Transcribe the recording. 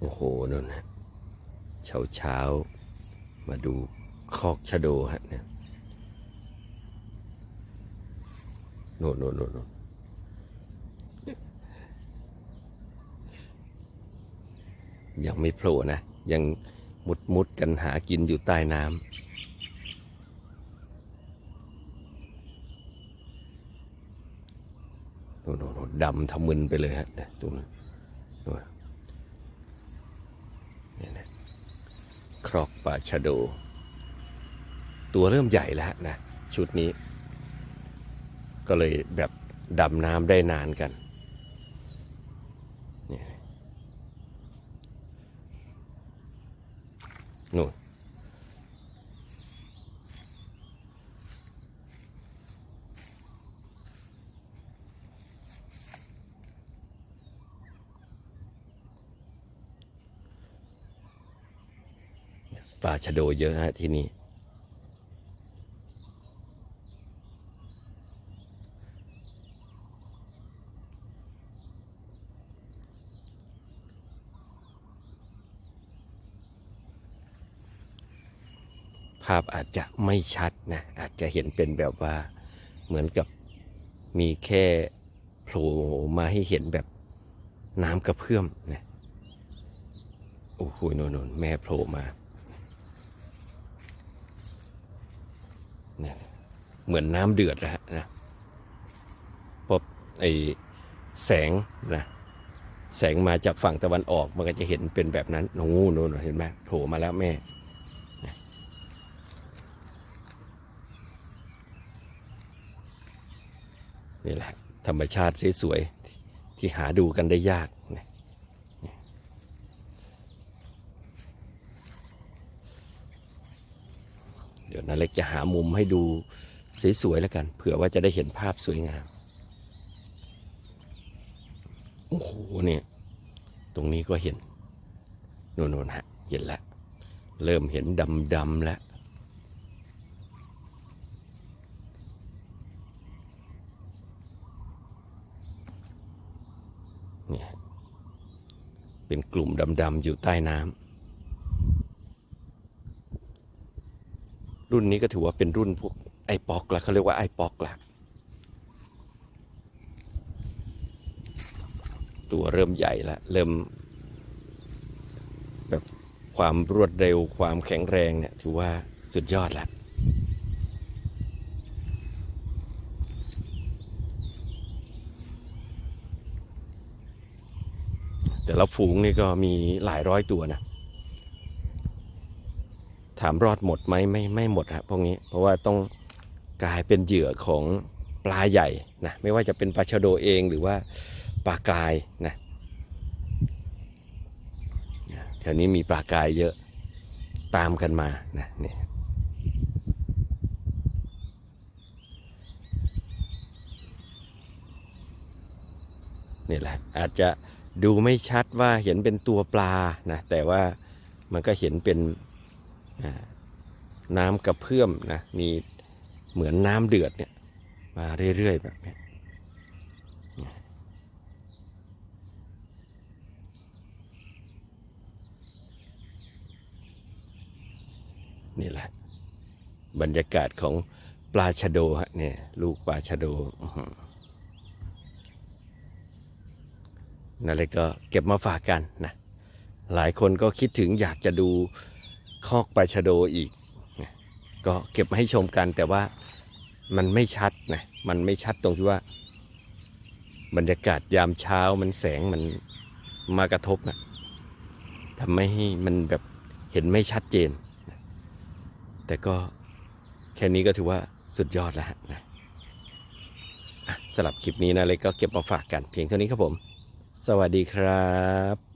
โอ้โหนั่นนะเช้าเช้ามาดูคอกชะโดฮะเนี่ยโน่นโน่นโน่นโน่นยังไม่โผล่นะ ยังมุดมุดกันหากินอยู่ใต้น้ำโน่นโน่นโน่นดำทำมึนไปเลยฮะเนี่ยตรงนั้นโน่น เนี่ยนะ ครอกปาชาโด ตัวเริ่มใหญ่แล้วนะ ชุดนี้ ก็เลยแบบดำน้ำได้นานกันนู่น ปลาชะโดเยอะฮะที่นี่ ภาพอาจจะไม่ชัดนะ อาจจะเห็นเป็นแบบว่าเหมือนกับมีแค่โผล่มาให้เห็นแบบน้ำกระเพื่อมนะโอ้โหโนนโนนแม่โผล่มา เนี่ยเหมือนน้ำเดือดแล้วนะพราะไอแสงนะแสงมาจากฝั่งตะวันออกมันก็จะเห็นเป็นแบบนั้นโน้นโน้นเห็นไหมโผล่มาแล้วแม่นี่แหละธรรมชาติสวยๆที่หาดูกันได้ยากนะ ดี๋ยวนาเล็กจะหามุมให้ดูสวยๆแล้วกัน เผื่อว่าจะได้เห็นภาพสวยงาม โอ้โหเนี่ย ตรงนี้ก็เห็นโน่นๆฮะเห็นแล้วเริ่มเห็นดำๆแล้วเนี่ยเป็นกลุ่มดำๆอยู่ใต้น้ำ รุ่นนี้ก็ถือว่าเป็นรุ่นพวกไอป๊อกแล้วเขาเรียกว่าไอป๊อกละตัวเริ่มใหญ่ล้วเริ่ม แบบความรวดเร็วความแข็งแรงเนี่ยถือว่าสุดยอดล้วแต่ละฝูงนี่ก็มีหลายร้อยตัวนะ ถามรอดหมดไหมไม่ไม่หมดฮะพวกนี้ เพราะว่าต้องกลายเป็นเหยื่อของปลาใหญ่นะไม่ว่าจะเป็นปลาชะโดเองหรือว่าปลากรายนะแถวนี้มีปลากรายเยอะตามกันมานะนี่นี่แหละอาจจะดูไม่ชัดว่าเห็นเป็นตัวปลานะแต่ว่ามันก็เห็นเป็น น้ำกระเพื่อมนะมีเหมือนน้ำเดือดเนี่ยมาเรื่อยๆแบบนี้นี่แหละ บรรยากาศของปลาชะโดฮะเนี่ยลูกปลาชะโดนั่นเลยก็เก็บมาฝากกันนะหลายคนก็คิดถึงอยากจะดู คอกปลาชะโดอีกนะก็เก็บมาให้ชมกันแต่ว่ามันไม่ชัดนะมันไม่ชัดตรงที่ว่า บรรยากาศยามเช้ามันแสงมันมากระทบนะทำให้มันแบบเห็นไม่ชัดเจน แต่ก็แค่นี้ก็ถือว่าสุดยอดแล้วนะอะสำหรับคลิปนี้นะเลยก็เก็บมาฝากกันเพียงเท่านี้ครับผม สวัสดีครับ